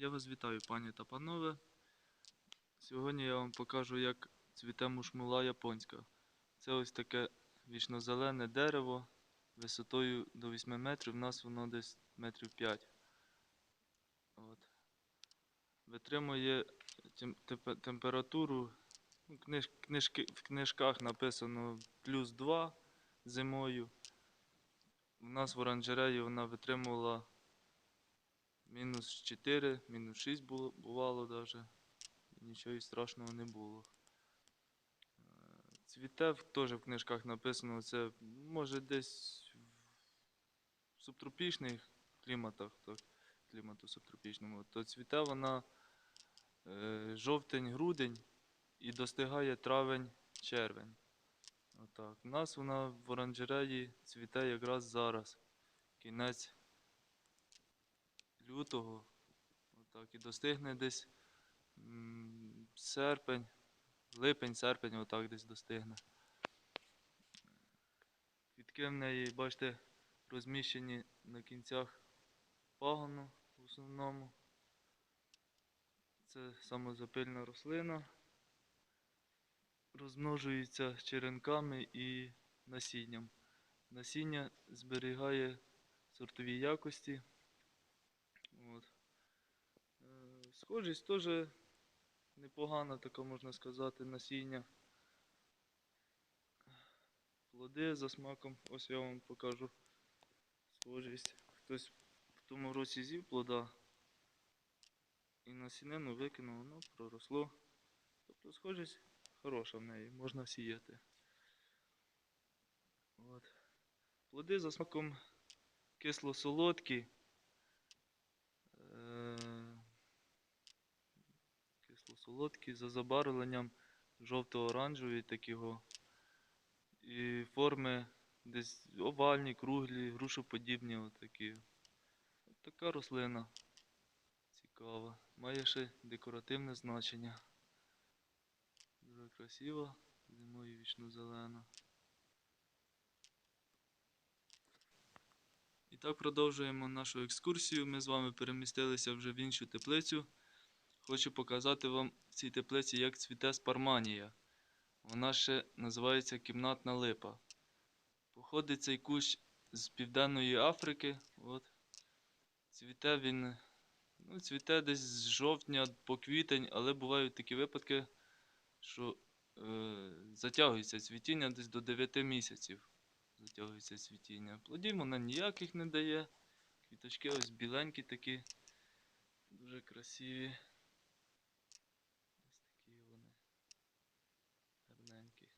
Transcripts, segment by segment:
Я вас вітаю, пані та панове. Сьогодні я вам покажу, як цвіте мушмула японська. Це ось таке вічнозелене дерево висотою до 8 метрів, у нас воно десь метрів 5. От. Витримує температуру. ну, Книж, книжки, в книжках написано плюс 2 зимою. У нас в оранжереї вона витримувала мінус 4, мінус 6 було, бувало даже. Нічого страшного не було. Е, Цвіте теж в книжках написано, це може десь в субтропічних кліматах, так, клімату субтропічному, то цвіте вона е, жовтень-грудень і достигає травень-червень. У нас вона в оранжереї цвіте якраз зараз. Кінець лютого. Отак. І достигне десь серпень, липень, серпень, отак десь достигне. Квітки в неї, бачите, розміщені на кінцях пагону в основному. Це самозапильна рослина. Розмножується черенками і насінням. Насіння зберігає сортові якості. От. Е, Схожість теж непогана, така можна сказати, насіння. Плоди за смаком, ось я вам покажу схожість. Хтось в тому році з'їв плода і насінину викинув, воно проросло. Тобто схожість хороша в неї, можна сіяти. От. Плоди за смаком кисло-солодкі. Е, Кисло-солодкі за забарвленням жовто-оранжеві такого. І форми десь овальні, круглі, грушоподібні отакі. От така рослина цікава. Має ще декоративне значення. Дуже красива, зимою вічно зелена. І так продовжуємо нашу екскурсію. Ми з вами перемістилися вже в іншу теплицю. Хочу показати вам в цій теплиці, як цвіте спарманія. Вона ще називається кімнатна липа. Походить цей кущ з Південної Африки. От. Цвіте він ну, цвіте десь з жовтня по квітень, але бувають такі випадки, що е, затягується цвітіння десь до 9 місяців. Затягується цвітіння. Плодів вона ніяких не дає. Квіточки ось біленькі такі, дуже красиві. Ось такі вони. Гарненькі.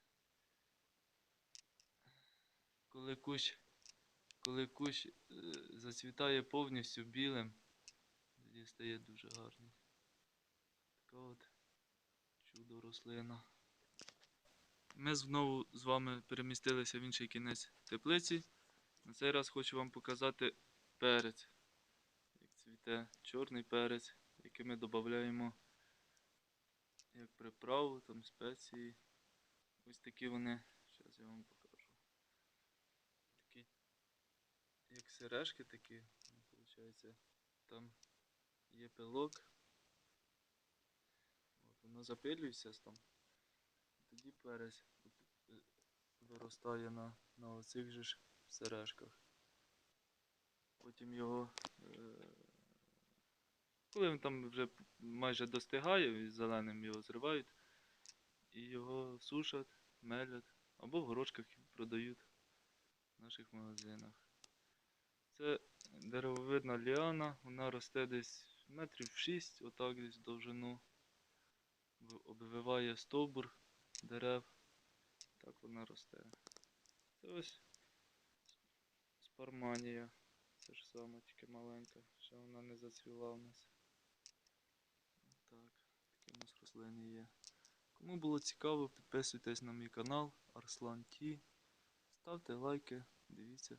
Коли кущ, коли кущ е, зацвітає повністю білим, тоді стає дуже гарний. Така от чудо рослина. Ми знову з вами перемістилися в інший кінець теплиці. На цей раз хочу вам показати перець. Як цвіте чорний перець, який ми додаємо як приправу, там спеції. Ось такі вони. Зараз я вам покажу. Такі, як сережки такі, виходить. Там є пилок. От, воно запилюється там. Тоді перець е, виростає на, на оцих же ж сережках. Потім його, е, коли він там вже майже достигає, зеленим його зривають, і його сушать, мелять, або в горошках продають в наших магазинах. Це деревовидна ліана, вона росте десь метрів 6, отак десь в довжину. Обвиває стовбур дерев. Так вона росте. Це ось спарманія. Це ж саме, тільки маленька, ще вона не зацвіла у нас. Так, такі у нас рослини є. Кому було цікаво, підписуйтесь на мій канал Арслан Ті. Ставте лайки, дивіться.